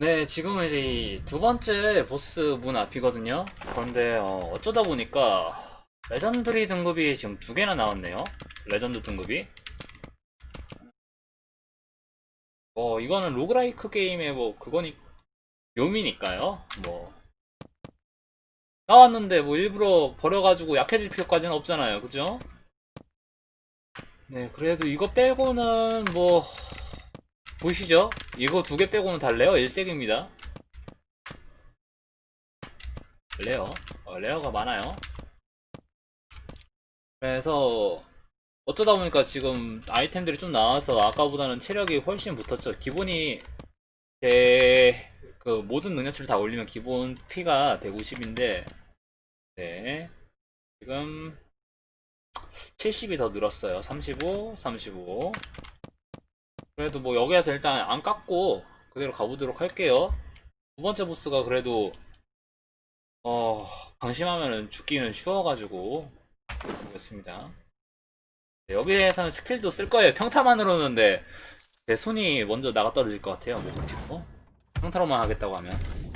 네, 지금은 이제 이 두 번째 보스 문 앞이거든요. 그런데 어, 어쩌다 보니까 레전드리 등급이 지금 두 개나 나왔네요. 레전드 등급이. 어, 이거는 로그라이크 게임의 뭐 그거니 묘미니까요. 뭐 나왔는데 뭐 일부러 버려가지고 약해질 필요까지는 없잖아요. 그죠? 네, 그래도 이거 빼고는 뭐 보시죠? 이거 두 개 빼고는 달래요. 일색입니다. 레어. 어, 레어가 많아요. 그래서 어쩌다 보니까 지금 아이템들이 좀 나와서 아까보다는 체력이 훨씬 붙었죠. 기본이 제 그 모든 능력치를 다 올리면 기본 피가 150인데 네. 지금 70이 더 늘었어요. 35, 35. 그래도 뭐 여기에서 일단 안 깎고 그대로 가보도록 할게요. 두 번째 보스가 그래도 어 방심하면은 죽기는 쉬워가지고 보겠습니다. 네, 여기에서는 스킬도 쓸 거예요. 평타만으로는 내 손이 먼저 나가 떨어질 것 같아요. 뭐 버티고 평타로만 하겠다고 하면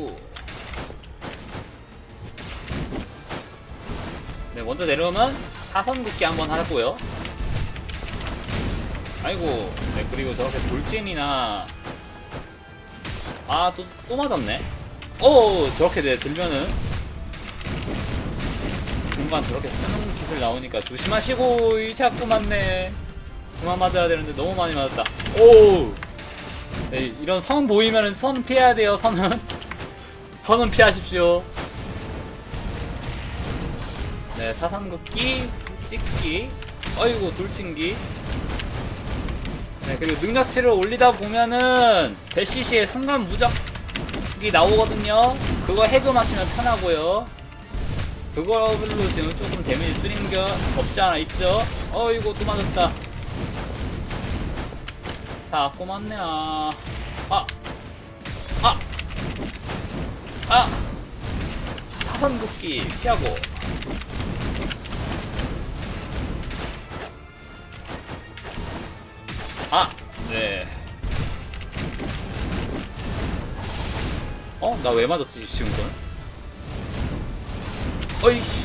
아이고. 네, 먼저 내려오면 사선 긋기 한번 하고요. 아이고, 네, 그리고 저렇게 돌진이나, 아, 또, 또 맞았네. 오, 저렇게 네, 들면은, 공간 저렇게 쓰는 기술 나오니까 조심하시고, 이 자꾸 맞네. 그만 맞아야 되는데 너무 많이 맞았다. 오! 네, 이런 선 보이면은 선 피해야 돼요, 선은. 선은 피하십시오. 네, 사상극기, 찍기, 어이구, 돌진기. 네, 그리고 능력치를 올리다 보면은, 대시시에 순간 무적이 나오거든요. 그거 해금하시면 편하고요. 그걸로 지금 조금 데미지 줄인 게 없지 않아 있죠? 어이구, 또 맞았다. 자. 아! 아! 아! 사선 긋기 피하고 아! 네 어? 나 왜 맞았지 지금 건? 어이씨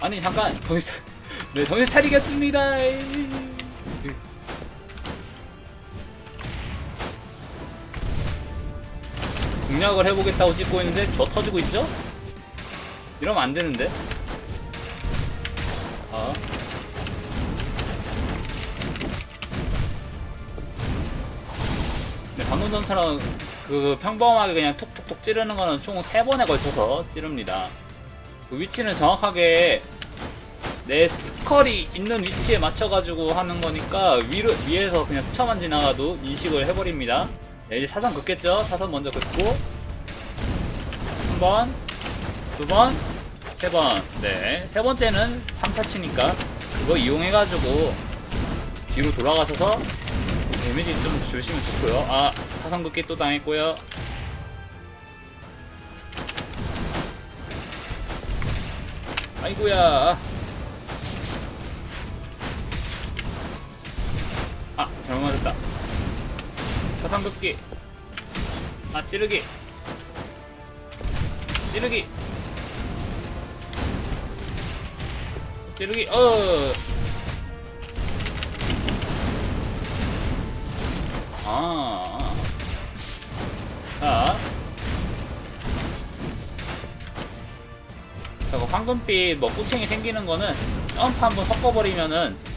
아니 잠깐 정신 차- 네 정신 차리겠습니다 에이. 공략을 해보겠다고 찍고 있는데 저 터지고 있죠? 이러면 안 되는데. 아. 네, 방금 전처럼 그 평범하게 그냥 톡톡톡 찌르는 거는 총 3번에 걸쳐서 찌릅니다. 그 위치는 정확하게 내 스컬이 있는 위치에 맞춰가지고 하는 거니까 위로, 위에서 그냥 스쳐만 지나가도 인식을 해버립니다. 네, 이제 사선 긋겠죠? 사선 먼저 긋고 한 번, 두 번, 세 번. 네, 세 번째는 3타치니까 그거 이용해가지고 뒤로 돌아가셔서 데미지 좀 주시면 좋고요. 아, 사선 긋기 또 당했고요. 아이고야. 아, 잘못 맞았다. 긋기. 아, 찌르기. 찌르기. 찌르기. 어. 아. 자. 저거 황금빛 뭐 꾸칭이 생기는 거는 점프 한번 섞어버리면은 아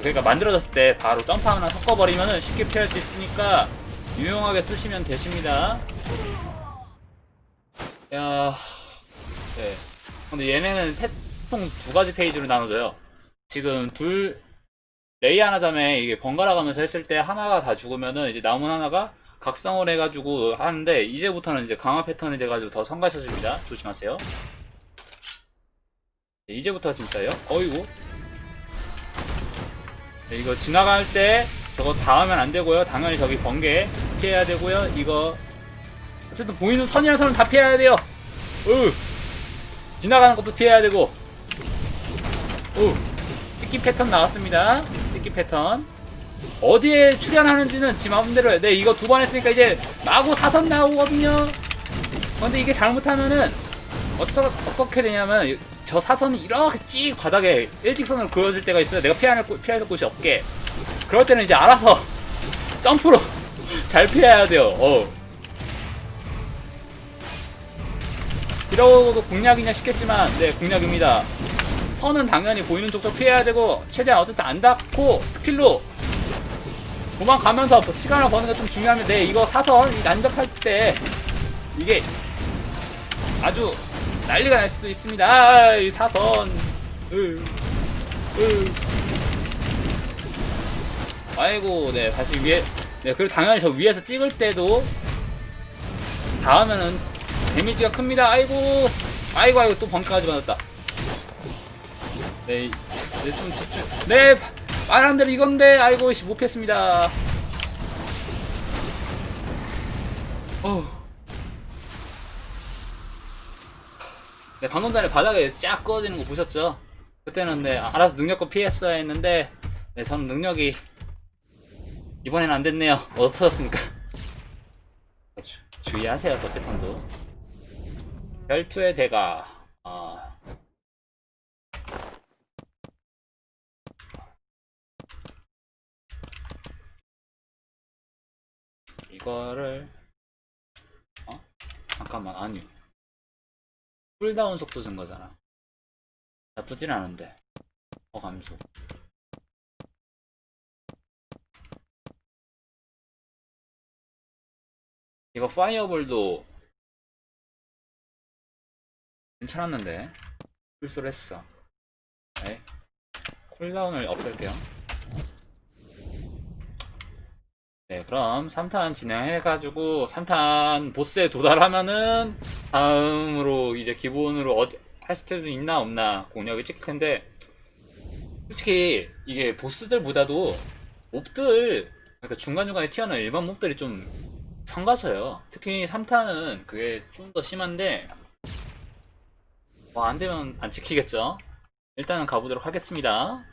그러니까 만들어졌을 때 바로 점프 하나 섞어버리면은 쉽게 피할 수 있으니까 유용하게 쓰시면 되십니다. 야, 네. 근데 얘네는 총두 가지 페이지로 나눠져요. 지금 둘 레이 하나 점에 이게 번갈아 가면서 했을 때 하나가 다 죽으면은 이제 남은 하나가 각성을 해가지고 하는데 이제부터는 이제 강화 패턴이 돼가지고 더 성가셔집니다. 조심하세요. 네, 이제부터 진짜요? 어이구. 네, 이거 지나갈 때 저거 닿으면 안 되고요. 당연히 저기 번개 피해야 되고요. 이거 어쨌든 보이는 선이랑 선은 다 피해야 돼요. 으. 지나가는 것도 피해야 되고. 오. 새끼 패턴 나왔습니다. 새끼 패턴. 어디에 출연하는지는 지 마음대로 해. 네, 이거 두 번 했으니까 이제 마구 사선 나오거든요. 근데 이게 잘못하면은 어떠, 어떻게 되냐면 저 사선이 이렇게 찌 바닥에 일직선으로 그어질 때가 있어요. 내가 피할, 곳- 피할 곳이 없게. 그럴 때는 이제 알아서 점프로 잘 피해야 돼요. 어. 이러고도 공략이냐 싶겠지만, 네, 공략입니다. 선은 당연히 보이는 쪽쪽 피해야 되고, 최대한 어쨌든 안 닿고, 스킬로 도망가면서 시간을 버는 게 좀 중요합니다. 네, 이거 사선, 이 난접할 때, 이게 아주 난리가 날 수도 있습니다. 아, 이 사선. 으, 으. 아이고, 네, 다시 위에. 네, 그리고 당연히 저 위에서 찍을 때도 닿으면은 데미지가 큽니다. 아이고, 아이고, 아이고, 또 벙커까지 맞았다. 네, 네, 좀 집중. 네, 말한 대로 이건데, 아이고, 씨, 못 폈습니다. 어. 네, 방금 전에 바닥에 쫙 꺼지는 거 보셨죠? 그때는 네, 알아서 능력껏 피했어야 했는데, 네, 저는 능력이 이번엔 안 됐네요. 얻어 터졌으니까. 주, 주의하세요, 저 패턴도. 별투의 대가, 아. 이거를, 어? 잠깐만, 아니. 쿨다운 속도 증가잖아. 나쁘진 않은데. 어, 감소. 이거 파이어볼도 괜찮았는데. 풀소를 했어. 네. 쿨다운을 없앨게요. 네, 그럼 3탄 진행해가지고 3탄 보스에 도달하면은 다음으로 이제 기본으로 어디 할 스텝은 있나 없나 공략을 찍을 텐데 솔직히 이게 보스들보다도 몹들 그러니까 중간중간에 튀어나온 일반 몹들이 좀 성가셔요. 특히 3탄은 그게 좀 더 심한데 뭐 안 되면 안 지키겠죠. 일단은 가보도록 하겠습니다.